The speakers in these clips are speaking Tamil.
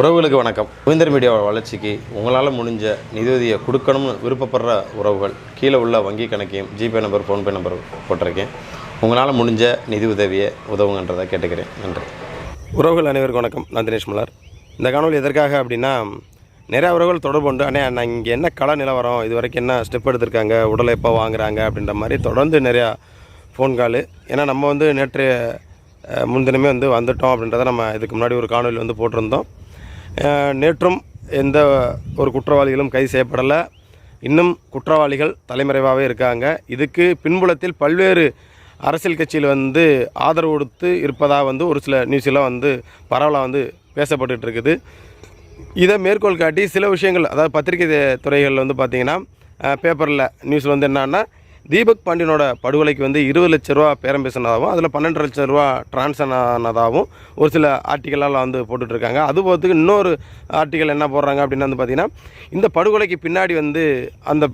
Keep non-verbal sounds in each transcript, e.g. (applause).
உறவுகளுக்கு வணக்கம். கோவிந்தர் மீடியாவோட வளர்ச்சிக்கு உங்களால் முடிஞ்ச நிதியுதவியை கொடுக்கணும்னு விருப்பப்படுற உறவுகள் கீழே உள்ள வங்கி கணக்கையும் ஜிபே நம்பர் ஃபோன்பே நம்பர் போட்டிருக்கேன். உங்களால் முடிஞ்ச நிதி உதவியை உதவுங்கன்றதை கேட்டுக்கிறேன். நன்றி. உறவுகள் அனைவருக்கும் வணக்கம். நான் தினேஷ் மலர். இந்த காணொலி எதற்காக அப்படின்னா நிறையா உறவுகள் தொடர்பு உண்டு. அண்ணே நான் இங்கே என்ன கள நிலவரம்? இது வரைக்கும் என்ன ஸ்டெப் எடுத்திருக்காங்க? உடலை எப்போ வாங்குறாங்க? அப்படின்ற மாதிரி தொடர்ந்து நிறையா ஃபோன் காலு ஏன்னா நம்ம வந்து நேற்று முன்தினமே வந்து வந்துட்டோம் அப்படின்றத நம்ம இதுக்கு முன்னாடி ஒரு காணொலி வந்து போட்டிருந்தோம். நேற்றும் எந்த ஒரு குற்றவாளிகளும் கைது செய்யப்படலை. இன்னும் குற்றவாளிகள் தலைமறைவாகவே இருக்காங்க. இதுக்கு பின்புலத்தில் பல்வேறு அரசியல் கட்சியில் வந்து ஆதரவு கொடுத்து இருப்பதாக வந்து ஒரு சில நியூஸெலாம் வந்து பரவலாக வந்து பேசப்பட்டு இருக்குது. இதை மேற்கோள் காட்டி சில விஷயங்கள் அதாவது பத்திரிகை துறைகளில் வந்து பார்த்திங்கன்னா பேப்பரில் நியூஸில் வந்து என்னன்னா தீபக் பாண்டியனோட படுகொலைக்கு வந்து இருபது லட்ச ரூபா பேரம் பேசினதாகவும் அதில் பன்னெண்டு லட்ச ரூபா டிரான்ஸ்ஃபர் ஆனதாகவும் ஒரு சில ஆர்டிக்கலால் வந்து போட்டுட்ருக்காங்க. அது போகிறதுக்கு இன்னொரு ஆர்டிக்கல் என்ன போடுறாங்க அப்படின்னு வந்து பார்த்திங்கன்னா இந்த படுகொலைக்கு பின்னாடி வந்து அந்த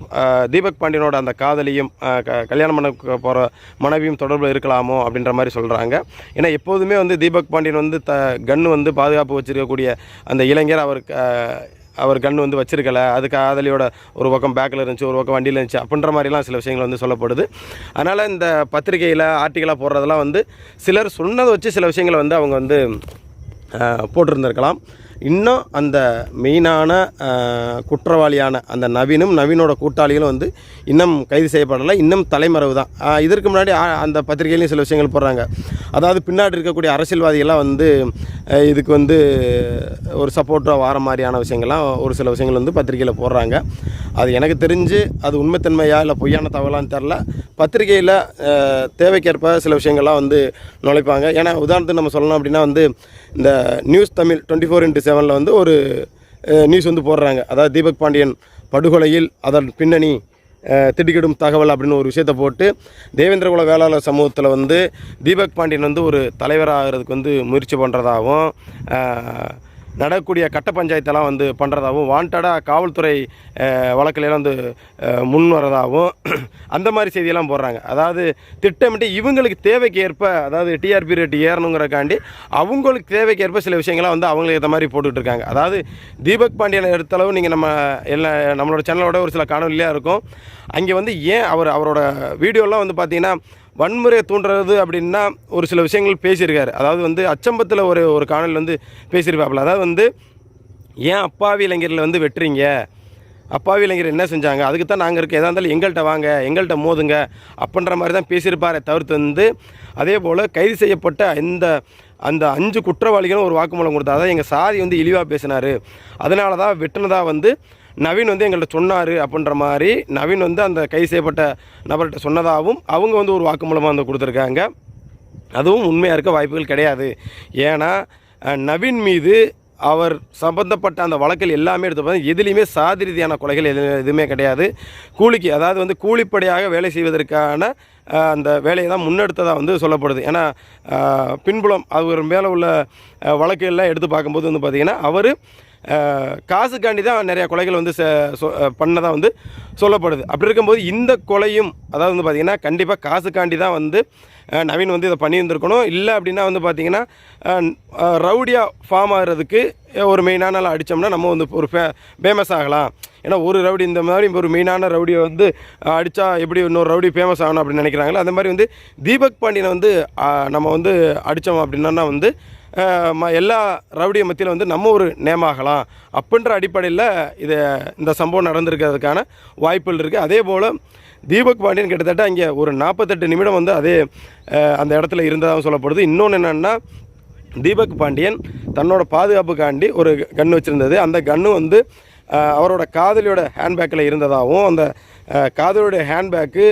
தீபக் பாண்டியனோட அந்த காதலியும் க- கல்யாணம் பண்ண போகிற மனைவியும் தொடர்பில் இருக்கலாமோ அப்படின்ற மாதிரி சொல்கிறாங்க ஏன்னா எப்போதுமே வந்து தீபக் பாண்டியன் வந்து த கன்று வந்து பாதுகாப்பு வச்சிருக்கக்கூடிய அந்த இளைஞர் அவருக்கு அவர் கண் வந்து வச்சிருக்கல. அது காதலியோட ஒரு பக்கம் பேக்கில் இருந்துச்சு ஒரு பக்கம் வண்டியில் இருந்துச்சு அப்படின்ற மாதிரிலாம் சில விஷயங்கள் வந்து சொல்லப்படுது. அதனால் இந்த பத்திரிகையில் ஆர்டிக்கலாக போடுறதெல்லாம் வந்து சிலர் சொன்னதை வச்சு சில விஷயங்களை வந்து அவங்க வந்து போட்டிருந்திருக்கலாம். இன்னும் அந்த மெயினான குற்றவாளியான அந்த நவீனும் நவீனோட கூட்டாளிகளும் வந்து இன்னும் கைது செய்யப்படலை. இன்னும் தலைமறைவு தான். இதற்கு முன்னாடி அந்த பத்திரிகையிலையும் சில விஷயங்கள் போடுறாங்க. அதாவது பின்னாடி இருக்கக்கூடிய அரசியல்வாதிகள்லாம் வந்து இதுக்கு வந்து ஒரு சப்போர்ட்டாக வர மாதிரியான விஷயங்கள்லாம் ஒரு சில விஷயங்கள் வந்து பத்திரிகையில் போடுறாங்க. அது எனக்கு தெரிஞ்சு அது உண்மைத்தன்மையா இல்லை பொய்யான தகவலான்னு தெரில. பத்திரிகையில் தேவைக்கேற்ப சில விஷயங்கள்லாம் வந்து நுழைப்பாங்க. ஏன்னா உதாரணத்துக்கு நம்ம சொல்லணும் அப்படின்னா வந்து இந்த news Tamil twenty four into செவனில் வந்து ஒரு நியூஸ் வந்து போடுறாங்க. அதாவது தீபக் பாண்டியன் படுகொலையில் அதன் பின்னணி திடுக்கிடும் தகவல் அப்படின்னு ஒரு விஷயத்தை போட்டு தேவேந்திரகுல வேளாளர் சமூகத்தில் வந்து தீபக் பாண்டியன் வந்து ஒரு தலைவராகிறதுக்கு வந்து முயற்சி பண்ணுறதாகவும் நடக்கக்கூடிய கட்ட பஞ்சாயத்தெல்லாம் வந்து பண்ணுறதாகவும் வாண்டடாக காவல்துறை அஹ், வந்து முன் வரதாகவும் (clears throat) அந்த மாதிரி செய்தியெல்லாம் போடுறாங்க. அதாவது திட்டமிட்டு இவங்களுக்கு தேவைக்கு ஏற்ப அதாவது டிஆர்பி ரேட் ஏறணுங்கிறக்காண்டி அவங்களுக்கு தேவைக்கு ஏற்ப சில விஷயங்கள்லாம் வந்து அவங்களுக்கு ஏற்ற மாதிரி போட்டுட்டு இருக்காங்க அதாவது தீபக் பாண்டியனை எடுத்தளவு நீங்கள் நம்ம எல்லா நம்மளோட சேனலோட ஒரு சில காணொலியாக இருக்கும். அங்கே வந்து ஏன் அவர் அவரோட வீடியோலாம் வந்து பார்த்தீங்கன்னா வன்முறையை தூண்டுறது அப்படின்னா ஒரு சில விஷயங்கள் பேசியிருக்காரு. அதாவது வந்து அச்சம்பத்தில் ஒரு ஒரு காணொலி வந்து பேசியிருப்பாப்புல. அதாவது வந்து ஏன் அப்பாவி இளைஞரில் வந்து வெட்டுறீங்க? அப்பாவி இளைஞர் என்ன செஞ்சாங்க? அதுக்கு தான் நாங்கள் இருக்க எதா இருந்தாலும் எங்கள்கிட்ட வாங்க எங்கள்கிட்ட மோதுங்க அப்படின்ற மாதிரி தான் பேசியிருப்பாரே தவிர்த்து வந்து அதே போல் கைது செய்யப்பட்ட இந்த அந்த அஞ்சு குற்றவாளிகளும் ஒரு வாக்குமூலம் கொடுத்தா தான் எங்கள் சாதி வந்து இழிவாக பேசினார். அதனால தான் வெட்டினதாக வந்து நவீன் வந்து எங்கள்கிட்ட சொன்னார் அப்படின்ற மாதிரி நவீன் வந்து அந்த கைது செய்யப்பட்ட நபர்கிட்ட சொன்னதாகவும் அவங்க வந்து ஒரு வாக்குமூலமாக வந்து கொடுத்துருக்காங்க. அதுவும் உண்மையாக இருக்க வாய்ப்புகள் கிடையாது. ஏன்னா நவீன் மீது அவர் சம்பந்தப்பட்ட அந்த வழக்கில் எல்லாமே எடுத்து பார்த்தா எதுலேயுமே சாதி ரீதியான கொலைகள் எது எதுவுமே கிடையாது. கூலிக்கு அதாவது வந்து கூலிப்படையாக வேலை செய்வதற்கான அந்த வேலையை தான் முன்னெடுத்ததாக வந்து சொல்லப்படுது. ஏன்னா பின்புலம் அவர் மேலே உள்ள அஹ், வழக்குகள்லாம் எடுத்து பார்க்கும்போது வந்து பார்த்திங்கன்னா அவர் காசுக்காண்டி தான் நிறைய கொலைகள் வந்து பண்ணதாக சொ- வந்து சொல்லப்படுது. அப்படி இருக்கும்போது இந்த கொலையும் அதாவது வந்து பார்த்திங்கன்னா கண்டிப்பாக காசுக்காண்டி தான் வந்து நவீன் வந்து இதை பண்ணியிருந்துருக்கணும். இல்லை அப்படின்னா வந்து பார்த்திங்கன்னா ரவுடியாக ஃபார்ம் ஆகிறதுக்கு ஒரு மெயினான ஆள் அடித்தோம்னா நம்ம வந்து ஒரு ஃபே ஃபேமஸ் ஆகலாம். ஏன்னா ஒரு ரவுடி இந்த மாதிரி ஒரு மெயினான ரவுடியை வந்து அடித்தா எப்படி இன்னொரு ரவுடி ஃபேமஸ் ஆகணும் அப்படின்னு நினைக்கிறாங்களோ அந்த மாதிரி வந்து தீபக் பாண்டியனை வந்து நம்ம வந்து அடித்தோம் அப்படின்னா வந்து எல்லா ரவுடிய மத்தியில் வந்து நம்ம ஒரு நேமாகலாம் அப்படின்ற அடிப்படையில் இதை இந்த சம்பவம் நடந்திருக்கிறதுக்கான வாய்ப்புகள் இருக்குது அதே போல் தீபக் பாண்டியன் கிட்டத்தட்ட அங்கே ஒரு நாற்பத்தெட்டு நிமிடம் வந்து அதே அந்த இடத்துல இருந்ததாகவும் சொல்லப்படுது. இன்னொன்று என்னென்னா தீபக் பாண்டியன் தன்னோட பாதுகாப்புக்காண்டி ஒரு கன் வச்சுருந்தது. அந்த கன்று வந்து அவரோட காதலியோட ஹேண்ட்பேக்கில் இருந்ததாகவும் அந்த காதலியோட ஹேண்ட்பேக்கு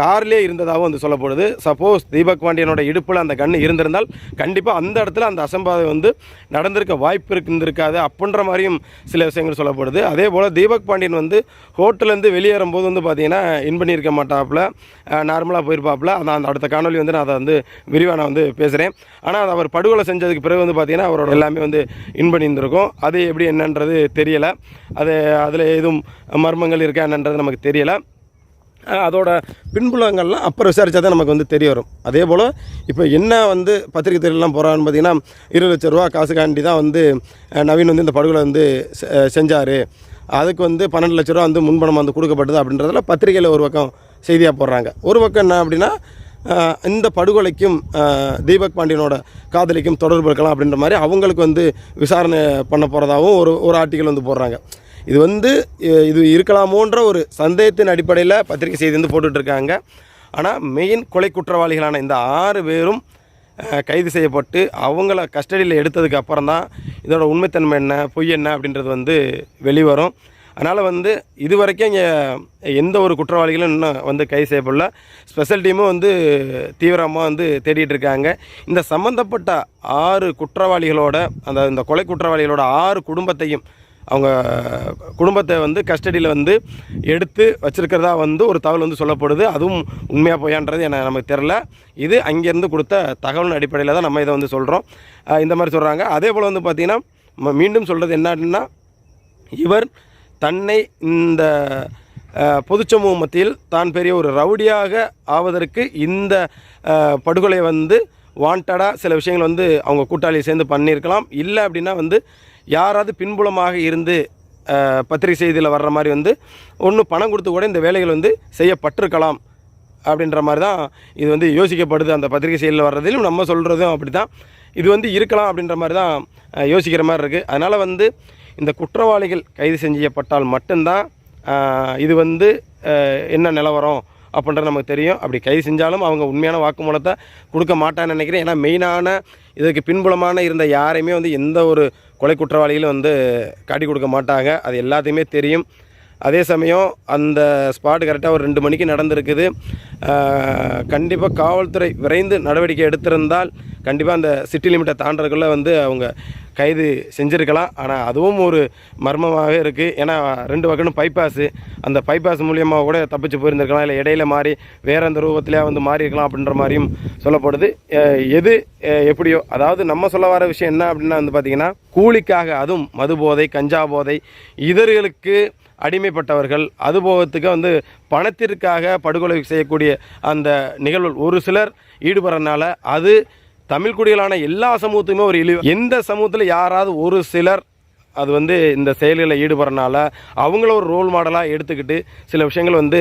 கார்லேயே இருந்ததாகவும் வந்து சொல்லப்படுது. சப்போஸ் தீபக் பாண்டியனோட இடுப்பில் அந்த கன்று இருந்திருந்தால் கண்டிப்பாக அந்த இடத்துல அந்த அசம்பாதம் வந்து நடந்திருக்க வாய்ப்பு இருந்திருக்காது அப்படின்ற மாதிரியும் சில விஷயங்கள் சொல்லப்படுது. அதே போல் தீபக் பாண்டியன் வந்து ஹோட்டல்லேருந்து வெளியேறும்போது வந்து பார்த்தீங்கன்னா இன் பண்ணியிருக்க மாட்டாப்புல. நார்மலாக போயிருப்பாப்புல. அந்த அந்த அடுத்த காணொலி வந்து நான் அதை வந்து விரிவாக நான் வந்து பேசுகிறேன் ஆனால் அவர் படுகொலை செஞ்சதுக்கு பிறகு வந்து பார்த்தீங்கன்னா அவரோட எல்லாமே வந்து இன் பண்ணியிருந்திருக்கும். அது எப்படி என்னன்றது தெரியலை. அது அதில் எதுவும் மர்மங்கள் இருக்கா என்னன்றது நமக்கு தெரியலை. அதோட பின்புலங்கள்லாம் அப்புறம் விசாரித்தா தான் நமக்கு வந்து தெரிய வரும். அதே போல் இப்போ என்ன வந்து பத்திரிகை துறையிலாம் போகிறான்னு பார்த்தீங்கன்னா இருபது லட்ச ரூபா காசுக்காண்டி தான் வந்து நவீன் வந்து இந்த படுகொலை வந்து செஞ்சார். அதுக்கு வந்து பன்னெண்டு லட்ச ரூபா வந்து முன்பணம் வந்து கொடுக்கப்பட்டது அப்படின்றதுல பத்திரிகையில் ஒரு பக்கம் செய்தியாக போடுறாங்க. ஒரு பக்கம் என்ன அப்படின்னா இந்த படுகொலைக்கும் தீபக் பாண்டியனோட காதலிக்கும் தொடர்பு இருக்கலாம் அப்படின்ற மாதிரி அவங்களுக்கு வந்து விசாரணை பண்ண போகிறதாகவும் ஒரு ஒரு ஆர்டிக்கல் வந்து போடுறாங்க. இது வந்து இது இருக்கலாமோன்ற ஒரு சந்தேகத்தின் அடிப்படையில் பத்திரிகை செய்தி வந்து போட்டுட்ருக்காங்க. ஆனால் மெயின் கொலை குற்றவாளிகளான இந்த ஆறு பேரும் கைது செய்யப்பட்டு அவங்கள கஸ்டடியில் எடுத்ததுக்கு அப்புறம் தான் இதோட உண்மைத்தன்மை என்ன பொய் என்ன அப்படின்றது வந்து வெளிவரும். அதனால் வந்து இது வரைக்கும் இங்கே எந்த ஒரு குற்றவாளிகளும் இன்னும் வந்து கைது செய்யப்படல. ஸ்பெஷல் டீமும் வந்து தீவிரமாக வந்து தேடிட்டு இருக்காங்க இந்த சம்மந்தப்பட்ட ஆறு குற்றவாளிகளோட அந்த இந்த கொலை குற்றவாளிகளோட ஆறு குடும்பத்தையும் அவங்க குடும்பத்தை வந்து கஸ்டடியில் வந்து எடுத்து வச்சுருக்கிறதா வந்து ஒரு தகவல் வந்து சொல்லப்படுது. அதுவும் உண்மையாக போயான்றது எனக்கு நமக்கு தெரில இது அங்கேருந்து கொடுத்த தகவலின் அடிப்படையில் தான் நம்ம இதை வந்து சொல்கிறோம் இந்த மாதிரி சொல்கிறாங்க அதே போல் வந்து பார்த்திங்கன்னா ம- மீண்டும் சொல்கிறது என்னன்னா இவர் தன்னை இந்த பொதுச்சமூக மத்தியில் தான் பெரிய ஒரு ரவுடியாக ஆவதற்கு இந்த படுகொலை வந்து வாண்டடாக சில விஷயங்கள் வந்து அவங்க கூட்டாளி சேர்ந்து பண்ணியிருக்கலாம். இல்லை அப்படின்னா வந்து யாராவது பின்புலமாக இருந்து பத்திரிகை செய்தியில் வர்ற மாதிரி வந்து ஒன்று பணம் கொடுத்து கூட இந்த வேலைகள் வந்து செய்யப்பட்டிருக்கலாம் அப்படின்ற மாதிரி தான் இது வந்து யோசிக்கப்படுது. அந்த பத்திரிகை செய்தியில் வர்றதிலும் நம்ம சொல்கிறதும் அப்படி தான் இது வந்து இருக்கலாம் அப்படின்ற மாதிரி தான் யோசிக்கிற மாதிரி இருக்குது அதனால் வந்து இந்த குற்றவாளிகள் கைது செய்யப்பட்டால் மட்டும்தான் இது வந்து என்ன நிலவரம்? அப்படின்றது நமக்கு தெரியும். அப்படி கைது செஞ்சாலும் அவங்க உண்மையான வாக்குமூலத்தை கொடுக்க மாட்டான்னு நினைக்கிறேன். ஏன்னா மெயினான இதுக்கு பின்புலமான இருந்த யாரையுமே வந்து எந்த ஒரு கொலை குற்றவாளிகளும் வந்து காட்டி கொடுக்க மாட்டாங்க. அது எல்லாத்தையுமே தெரியும். அதே சமயம் அந்த ஸ்பாட் கரெக்டாக ஒரு ரெண்டு மணிக்கு நடந்திருக்குது. கண்டிப்பாக காவல்துறை விரைந்து நடவடிக்கை எடுத்திருந்தால் கண்டிப்பாக அந்த சிட்டி லிமிட்டை தாண்டறதுக்குள்ளே வந்து அவங்க கைது செஞ்சுருக்கலாம். ஆனால் அதுவும் ஒரு மர்மமாகவே இருக்குது ஏன்னா ரெண்டு பக்கமும் பைபாஸு அந்த பைபாஸ் மூலியமாக கூட தப்பிச்சு போயிருந்திருக்கலாம். இல்லை இடையில மாறி வேறு அந்த ரூபத்திலே வந்து மாறி இருக்கலாம் அப்படின்ற மாதிரியும் சொல்லப்படுது. எது எப்படியோ அதாவது நம்ம சொல்ல வர விஷயம் என்ன அப்படின்னா வந்து பார்த்திங்கன்னா கூலிக்காக அதுவும் மது போதை கஞ்சா போதை இதர்களுக்கு அடிமைப்பட்டவர்கள். அதுபோகத்துக்கு வந்து பணத்திற்காக படுகொலை செய்யக்கூடிய அந்த நிகழ்வு ஒரு சிலர் ஈடுபடுறதுனால அது தமிழ் குடிகளான எல்லா சமூகத்துக்குமே ஒரு இழிவு. எந்த சமூகத்தில் யாராவது ஒரு சிலர் அது வந்து இந்த செயல்களில் ஈடுபடுறனால அவங்கள ஒரு ரோல் மாடலாக எடுத்துக்கிட்டு சில விஷயங்கள் வந்து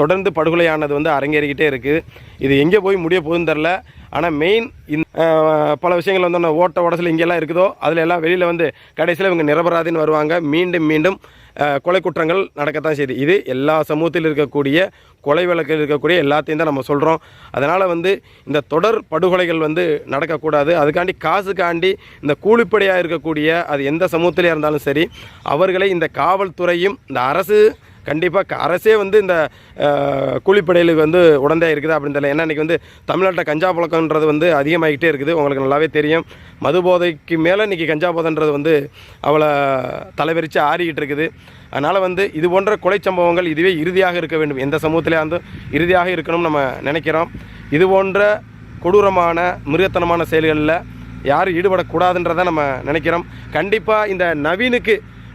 தொடர்ந்து படுகொலையானது வந்து அரங்கேறிக்கிட்டே இருக்குது இது எங்கே போய் முடிய போகுதுன்னு தெரில. ஆனால் மெயின் இந்த பல விஷயங்கள் வந்து ஓட்ட உடசல் இங்கெல்லாம் இருக்குதோ அதில் எல்லாம் வெளியில் வந்து கடைசியில் இவங்க நிரபராதின்னு வருவாங்க. மீண்டும் மீண்டும் கொலை குற்றங்கள் நடக்கத்தான் செய்யுது. இது எல்லா சமூகத்தில் இருக்கக்கூடிய கொலை வழக்கில் இருக்கக்கூடிய எல்லாத்தையும் தான் நம்ம சொல்கிறோம் அதனால் வந்து இந்த தொடர் படுகொலைகள் வந்து நடக்கக்கூடாது. அதுக்காண்டி காசுக்காண்டி இந்த கூலிப்படையாக இருக்கக்கூடிய அது எந்த சமூகத்திலே இருந்தாலும் சரி அவர்களை இந்த காவல்துறையும் இந்த அரசு கண்டிப்பாக அரசே வந்து இந்த கூலிப்படையிலுக்கு வந்து உடந்தையாக இருக்குது அப்படின்னு தெரியல. ஏன்னா இன்றைக்கி வந்து தமிழ்நாட்டில் கஞ்சா பழக்கன்றது வந்து அதிகமாகிட்டே இருக்குது. உங்களுக்கு நல்லாவே தெரியும். மது போதைக்கு மேலே இன்றைக்கி கஞ்சா போதைன்றது வந்து அவளை தலைவரித்து ஆறிக்கிட்டு இருக்குது. அதனால் வந்து இது போன்ற கொலை சம்பவங்கள் இதுவே இறுதியாக இருக்க வேண்டும். எந்த சமூகத்திலே வந்து இறுதியாக இருக்கணும்னு நம்ம நினைக்கிறோம். இது போன்ற கொடூரமான மிருகத்தனமான செயல்களில் யாரும் ஈடுபடக்கூடாதுன்றதை நம்ம நினைக்கிறோம். கண்டிப்பாக இந்த நவீனுக்கு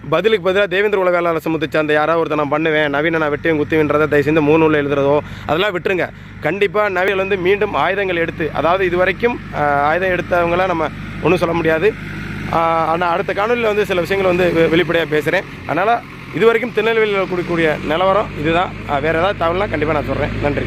பதிலுக்கு பதிலாக தேவேந்திர உலகால வேளாளர் சமூகத்தை சார்ந்த யாராவது ஒருத்தர் நான் பண்ணுவேன் நவீன நான் வெட்டியும் குத்துவின்றதை தயவு செஞ்சு மூணு நூலில் எழுதுறதோ அதெல்லாம் விட்டுருங்க. கண்டிப்பாக நவீன வந்து மீண்டும் ஆயுதங்கள் எடுத்து அதாவது இது வரைக்கும் ஆயுதம் எடுத்தவங்களாம் நம்ம ஒன்றும் சொல்ல முடியாது. ஆனால் அடுத்த காணொலியில் வந்து சில விஷயங்கள் வந்து வெ- வெளிப்படையாக பேசுகிறேன் அதனால் இது வரைக்கும் திருநெல்வேலியில் கொடுக்கக்கூடிய நிலவரம் இதுதான். வேறு ஏதாவது தகவல்னால் கண்டிப்பாக நான் சொல்கிறேன் நன்றி.